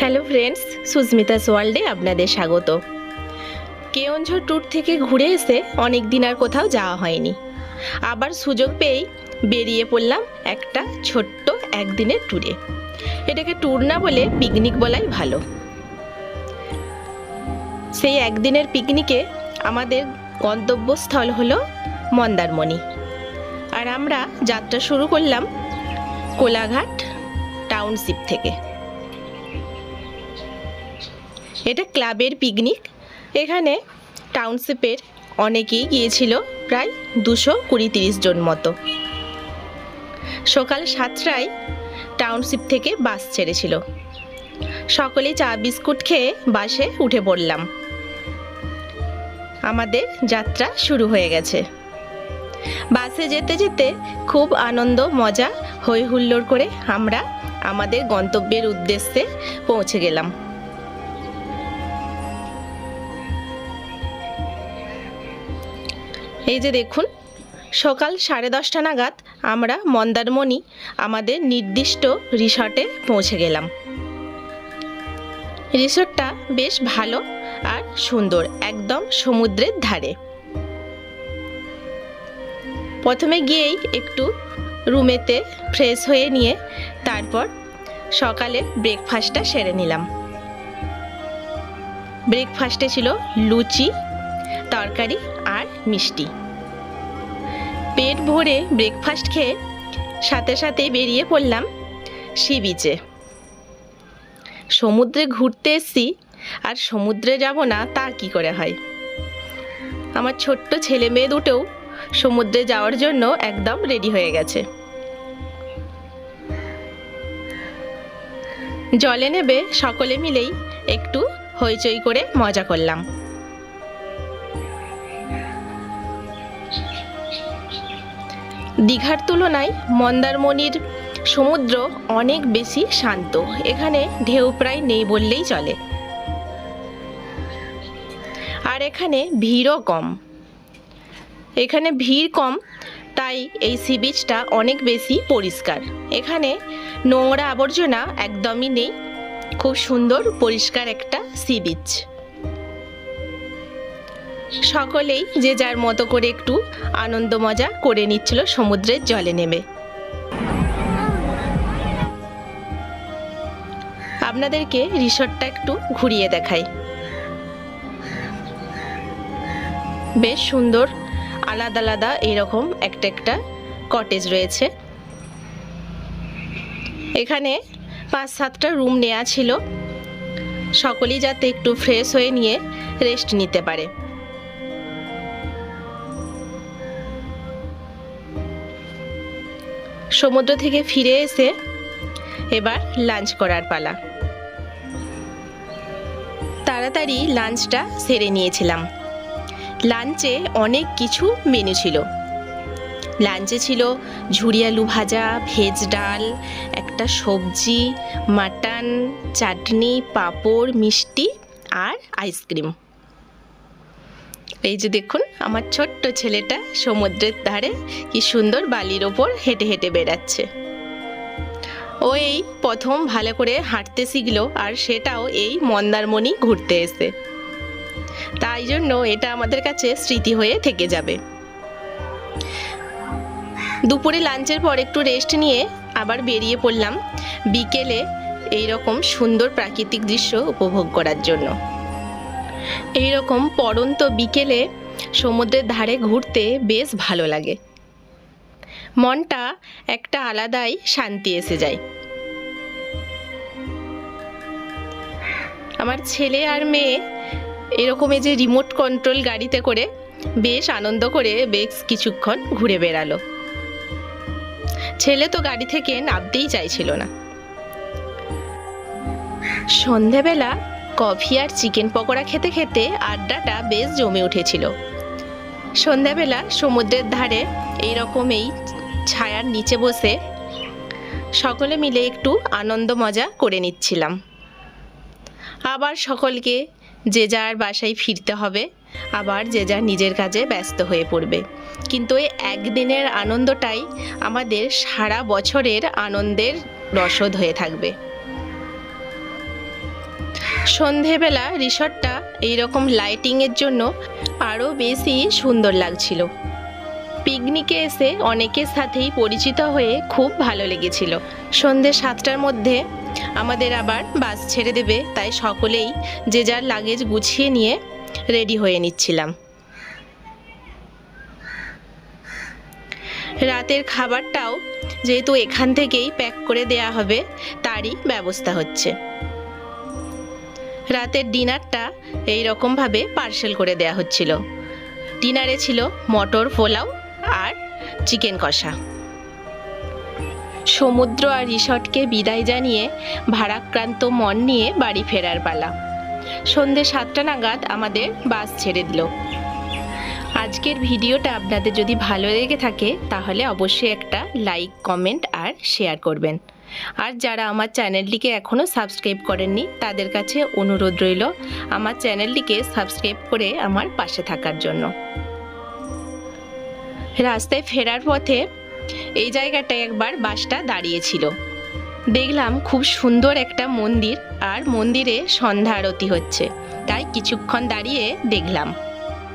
Hello friends Susmita's ওয়ার্ল্ডে আপনাদের স্বাগত। কেওনঝড় ট্যুর থেকে ঘুরে এসে অনেক দিন আর কোথাও যাওয়া হয়নি। আবার সুযোগ পেয়েই বেরিয়ে পড়লাম একটা ছোট্ট একদিনের ট্যুরে এটাকে ট্যুর না বলে পিকনিক বলাই ভালো। সেই একদিনের পিকনিকে আমাদের গন্তব্যস্থল হলো মন্দারমণি। আর আমরা যাত্রা শুরু করলাম কোলাঘাট টাউনশিপ থেকে। এটা ক্লাবের পিকনিক। এখানে টাউনশিপের অনেকেই গিয়েছিল, প্রায় দুশো কুড়ি তিরিশ জন মতো। সকাল সাতটায় টাউনশিপ থেকে বাস ছেড়েছিল। সকলে চা বিস্কুট খেয়ে বাসে উঠে পড়লাম। আমাদের যাত্রা শুরু হয়ে গেছে। বাসে যেতে যেতে খুব আনন্দ, মজা হই হুল্লোড় করে আমরা আমাদের গন্তব্যের উদ্দেশ্যে পৌঁছে গেলাম। এই যে দেখুন, সকাল সাড়ে দশটা নাগাদ আমরা মন্দারমণি আমাদের নির্দিষ্ট রিসর্টে পৌঁছে গেলাম। রিসর্টটা বেশ ভালো আর সুন্দর, একদম সমুদ্রের ধারে। প্রথমে গিয়েই একটু রুমেতে ফ্রেশ হয়ে নিয়ে তারপর সকালে ব্রেকফাস্টটা সেরে নিলাম। ব্রেকফাস্টে ছিল লুচি, তরকারি মিষ্টি। পেট ভরে ব্রেকফাস্ট খেয়ে সাথে সাথে বেরিয়ে পড়লাম সি বিচে সমুদ্রে ঘুরতে এসছি, আর সমুদ্রে যাব না, তা কি করে হয়? আমার ছোট্ট ছেলে মেয়ে দুটোও সমুদ্রে যাওয়ার জন্য একদম রেডি হয়ে গেছে। জলে নেবে সকলে মিলেই একটু হইচই করে মজা করলাম। দীঘার তুলনায় মন্দারমণির সমুদ্র অনেক বেশি শান্ত। এখানে ঢেউ প্রায় নেই বললেই চলে। আর এখানে ভিড়ও কম। এখানে ভিড় কম, তাই এই সি বিচটা অনেক বেশি পরিষ্কার। এখানে নোংরা আবর্জনা একদমই নেই। খুব সুন্দর, পরিষ্কার একটা সি বিচ সকলেই যে যার মতো করে একটু আনন্দ মজা করে নিচ্ছিল সমুদ্রের জলে নেমে। আপনাদেরকে রিসর্টটা একটু ঘুরিয়ে দেখাই। বেশ সুন্দর, আলাদা আলাদা এরকম একটা একটা কটেজ রয়েছে। এখানে পাঁচ সাতটা রুম নেওয়া ছিল। সকলেই যাতে একটু ফ্রেশ হয়ে নিয়ে রেস্ট নিতে পারে। সমুদ্র থেকে ফিরে এসে এবার লাঞ্চ করার পালা। তাড়াতাড়ি লাঞ্চটা সেরে নিয়েছিলাম। লাঞ্চে অনেক কিছু মেনু ছিল। লাঞ্চে ছিল ঝুরি আলু ভাজা, ভেজ ডাল, একটা সবজি, মাটন, চাটনি, পাঁপড়, মিষ্টি আর আইসক্রিম। এই যে দেখুন, আমার ছোট্ট ছেলেটা সমুদ্রের ধারে কি সুন্দর বালির ওপর হেঁটে হেঁটে বেড়াচ্ছে। ও এই প্রথম ভালো করে হাঁটতে শিখলো আর সেটাও এই মন্দারমণি ঘুরতে এসে। তাই জন্য এটা আমাদের কাছে স্মৃতি হয়ে থেকে যাবে। দুপুরে লাঞ্চের পর একটু রেস্ট নিয়ে আবার বেরিয়ে পড়লাম বিকেলে এই রকম সুন্দর প্রাকৃতিক দৃশ্য উপভোগ করার জন্য। এই রকম পড়ন্ত বিকেলে সমুদ্রের ধারে ঘুরতে বেশ ভালো লাগে। মনটা একটা আলাদাই শান্তি এসে যায়। আমার ছেলে আর মেয়ে এরকম এই যে রিমোট কন্ট্রোল গাড়িতে করে বেশ আনন্দ করে বেশ কিছুক্ষণ ঘুরে বেড়ালো। ছেলে তো গাড়ি থেকে নামতেই চাইছিল না। সন্ধেবেলা কফি আর চিকেন পকোড়া খেতে খেতে আড্ডাটা বেশ জমে উঠেছিল। সন্ধ্যাবেলা সমুদ্রের ধারে এই ছায়ার নিচে বসে সকলে মিলে একটু আনন্দ মজা করে নিচ্ছিলাম। আবার সকলকে যে যার বাসায় ফিরতে হবে, আবার যে যার নিজের কাজে ব্যস্ত হয়ে পড়বে। কিন্তু এই একদিনের আনন্দটাই আমাদের সারা বছরের আনন্দের রসদ হয়ে থাকবে। সন্ধেবেলা রিসর্টটা এইরকম লাইটিংয়ের জন্য আরও বেশি সুন্দর লাগছিল। পিকনিকে এসে অনেকের সাথেই পরিচিত হয়ে খুব ভালো লেগেছিল। সন্ধে সাতটার মধ্যে আমাদের আবার বাস ছেড়ে দেবে, তাই সকলেই যে যার লাগেজ গুছিয়ে নিয়ে রেডি হয়ে নিচ্ছিলাম। রাতের খাবারটাও যেহেতু এখান থেকেই প্যাক করে দেয়া হবে, তারই ব্যবস্থা হচ্ছে। রাতের ডিনারটা এই রকমভাবে পার্সেল করে দেয়া হচ্ছিল। ডিনারে ছিল মটর পোলাও আর চিকেন কষা। সমুদ্র আর রিসর্টকে বিদায় জানিয়ে ভারাক্রান্ত মন নিয়ে বাড়ি ফেরার পালা। সন্ধে সাতটা নাগাদ আমাদের বাস ছেড়ে দিল। আজকের ভিডিওটা আপনাদের যদি ভালো লেগে থাকে, তাহলে অবশ্যই একটা লাইক, কমেন্ট আর শেয়ার করবেন। আর যারা আমার চ্যানেলটিকে এখনও সাবস্ক্রাইব করেননি, তাদের কাছে অনুরোধ রইল আমার চ্যানেলটিকে সাবস্ক্রাইব করে আমার পাশে থাকার জন্য। রাস্তায় ফেরার পথে এই জায়গাটায় একবার বাসটা দাঁড়িয়েছিল। দেখলাম খুব সুন্দর একটা মন্দির, আর মন্দিরে সন্ধ্যা আরতি হচ্ছে। তাই কিছুক্ষণ দাঁড়িয়ে দেখলাম।